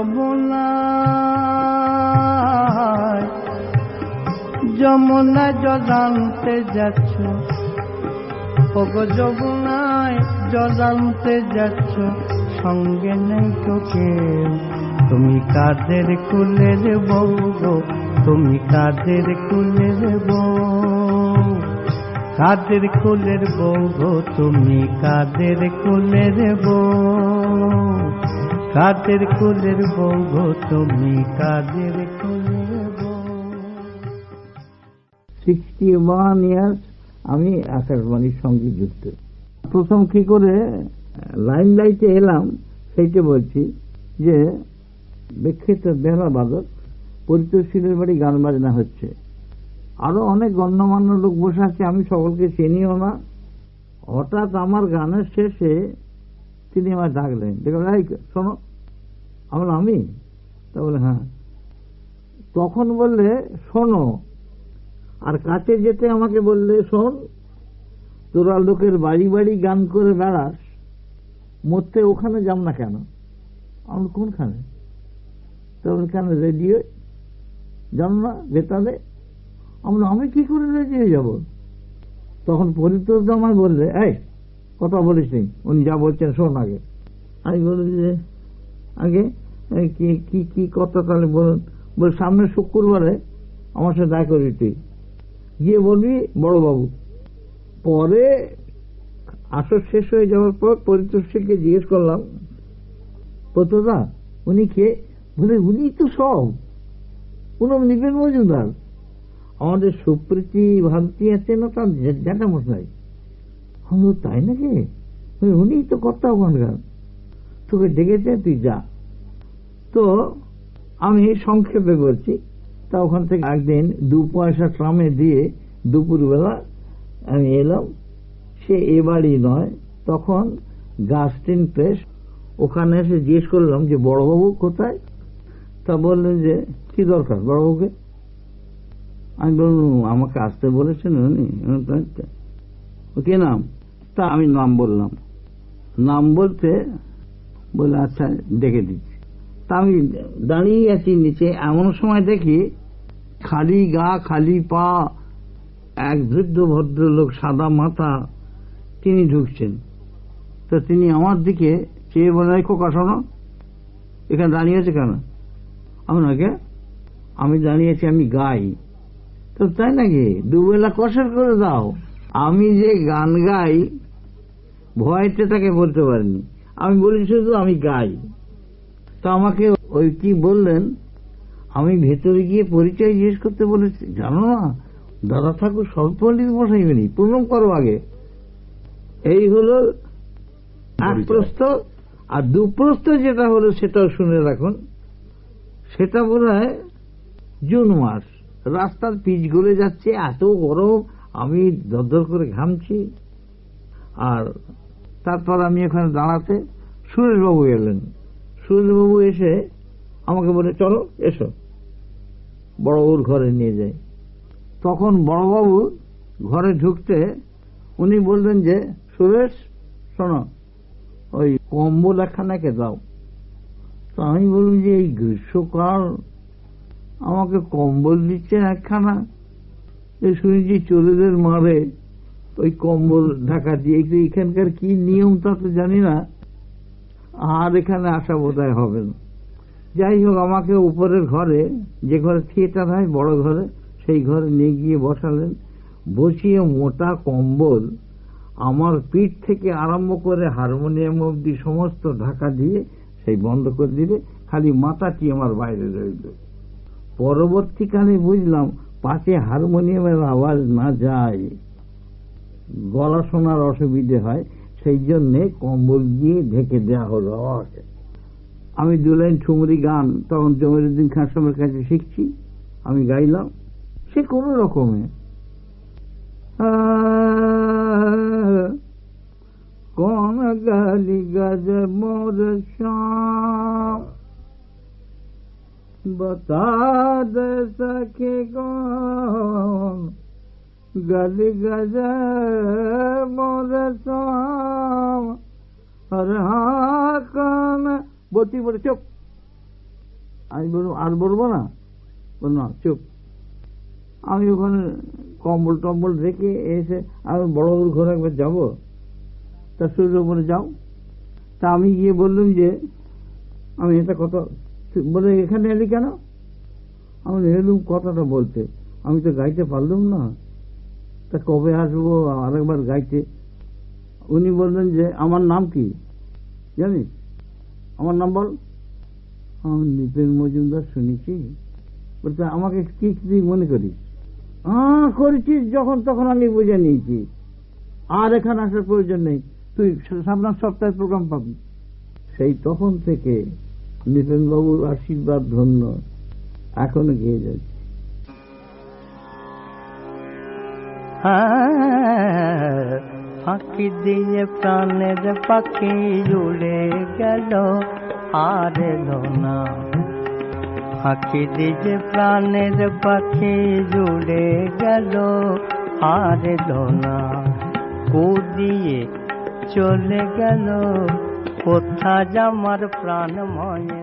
যমুনায় যমুনা জানতে যাচ্ছ। ওগো যমুনায় জানতে যাচ্ছ, সঙ্গে নেই তো কেউ। তুমি কাদের কুলের বউ গো, তুমি কাদের কুলের বউ? কাদের কুলের বউ গো, তুমি কাদের কুলের বউ? কাদের কুলের বউ গো তুমি, কাদের সিক্সটি ওয়ান ইয়ার্স আমি আকাশবাণীর সঙ্গে যুক্ত। প্রথম কি করে লাইন লাইটে এলাম, সেইটা বলছি যে, বিখ্যাত বেহালা বাদক পরিতোষীলের বাড়ি গান বাজনা হচ্ছে। আরও অনেক গণ্যমান্য লোক বসে আছে, আমি সকলকে চিনিও না। হঠাৎ আমার গানের শেষে তিনি আমার ডাকলেন। দেখলেন এই শোনো, আমার, আমি? তা বলে হ্যাঁ। তখন বললে, শোনো, আর কাছে যেতে আমাকে বললে, শোন, তোরা লোকের বাড়ি বাড়ি গান করে বেড়াস, মরতে ওখানে যাম না কেন? আমি কোনখানে? তখন কেন রেডিও জানো না, বেতালে? আমরা, আমি কি করে রেডিও যাব? তখন পরিতোষ আমায় বললে, এই কথা বলিস নি। উনি যা বলছেন শোন আগে। আমি বলি যে, আগে কি কি কথা তাহলে বলুন। বল সামনে শুক্রবারে আমার সাথে দেখা করবি তুই। গিয়ে বলবি, বড়বাবু, পরে আসর শেষ হয়ে যাওয়ার পর পরিতোষকে জিজ্ঞেস করলাম কতদা উনি কে? বলে, উনি তো সব। উনম নিবেন মজুমদার। আমাদের সুপ্রীতি ভাবতি আছে না তার জ্যাঠা মশাই হলো তাই নাকি? উনি তো কর্তা ওখানকার। তোকে ডেকেছে, তুই যা। তো আমি সংক্ষেপে বলছি, তা ওখান থেকে একদিন দু পয়সা ট্রামে দিয়ে দুপুরবেলা আমি এলাম। সে এ বাড়ি নয়, তখন গাস্টিন প্রেস ওখানে এসে জিজ্ঞেস করলাম যে, বড়বাবু কোথায়? তা বললেন যে, কি দরকার বড়বাবুকে? আমি বললাম আমাকে আসতে বলেছেন উনি? কি নাম? তা আমি নাম বললাম। নাম বলতে বলে আচ্ছা ডেকে দিচ্ছি। তা আমি দাঁড়িয়ে আছি নিচে, এমন সময় দেখি খালি গা, খালি পা, এক বৃদ্ধ ভদ্রলোক সাদা মাথা, তিনি ঢুকছেন। তো তিনি আমার দিকে চেয়ে বলে "এই খোকা, শোনো, এখানে দাঁড়িয়ে আছে কেন? আপনাকে আমি দাঁড়িয়ে আছি, আমি গাই। তো তাই নাকি? দুবেলা কষার করে দাও। আমি যে গান গাই ভয়তে তাকে বলতে পারিনি। আমি বলি শুধু আমি গাই। তো আমাকে ওই কি বললেন? আমি ভেতরে গিয়ে পরিচয় জিজ্ঞেস করতে বলেছি। জানো না দাদা ঠাকুর স্বল্পলিত বসাইবেনি প্রণাম করো আগে। এই হলো এক প্রস্ত আর দুপ্রস্ত যেটা হলো সেটাও শুনে রাখুন। সেটা বোধ জুন মাস। রাস্তার পিচ গলে যাচ্ছে এত গরম আমি দরদর করে ঘামছি। আর তারপর আমি ওখানে দাঁড়াতে সুরেশবাবু এলেন। সুরেশবাবু এসে আমাকে বলে, চলো, এসো। বড়বাবুর ঘরে নিয়ে যাই। তখন বড়বাবু ঘরে ঢুকতে উনি বললেন যে, সুরেশ, শোনো, ওই কম্বল একখানাকে দাও? তো আমি বললাম যে, এই গ্রীষ্মকাল, আমাকে কম্বল দিচ্ছেন একখানা? এই শুনেছি চোরেদের মারে ওই কম্বল, ঢাকা দিয়ে এখানকার কি নিয়ম তা তো জানি না। আর এখানে আসা বোধহয় হবে না। যাই হোক, আমাকে উপরের ঘরে, যে ঘরে থিয়েটার হয়, বড় ঘরে, সেই ঘরে নিয়ে গিয়ে বসালেন। বসিয়ে মোটা কম্বল, আমার পিঠ থেকে আরম্ভ করে হারমোনিয়াম অবধি সমস্ত ঢাকা দিয়ে সেই বন্ধ করে দিলে খালি মাথাটি আমার বাইরে রইল। পরবর্তীকালে বুঝলাম পাশে হারমোনিয়ামের আওয়াজ না যায়। গলা শোনার অসুবিধে হয় সেই জন্যে কম্বল দিয়ে ঢেকে দেওয়া হলো আমাকে আমি দু লাইন ঠুমরি গান তখন জমিরুদ্দিন খান সাহেবের কাছে শিখছি আমি গাইলাম সে কোন রকমে কোন গালি গজ মোর শ্যাম बता दे सके कौन गली गज मोर शाम हर हाँ कान বলছি বলে চুপ আমি বললাম আর বলবো না বলল না চুপ আমি ওখানে কম্বল টম্বল রেখে এসে আমি বড়বাবুর ঘরে একবার যাবো তা সূর্য বলে যাও তা আমি গিয়ে বললাম যে আমি এটা কথা বলে এখানে এলি কেন আমি এলুম কথাটা বলতে আমি তো গাইতে পারলাম না তা কবে আসব আরেকবার গাইতে। উনি বললেন যে, আমার নাম কি? জানিস? আমার নাম বল। আমি নিপেন মজুমদার শুনেছি। বলতে আমাকে কি তুই মনে করিস? হ্যাঁ করেছিস যখন তখন আমি বুঝে নিয়েছি। আর এখানে আসার প্রয়োজন নেই। তুই সামনের সপ্তাহে প্রোগ্রাম পাবি। সেই তখন থেকে নিপেন বাবুর আশীর্বাদ ধন্য এখনও গিয়ে যাচ্ছে। ফাঁকি দিয়ে প্রাণের পাখি উড়ে গেল। আর এলো না। ফাঁকি দিয়ে প্রাণের পাখি জুড়ে গেল। আর এলো না। কুদিয়ে চলে গেল। কোথা জামার প্রাণময়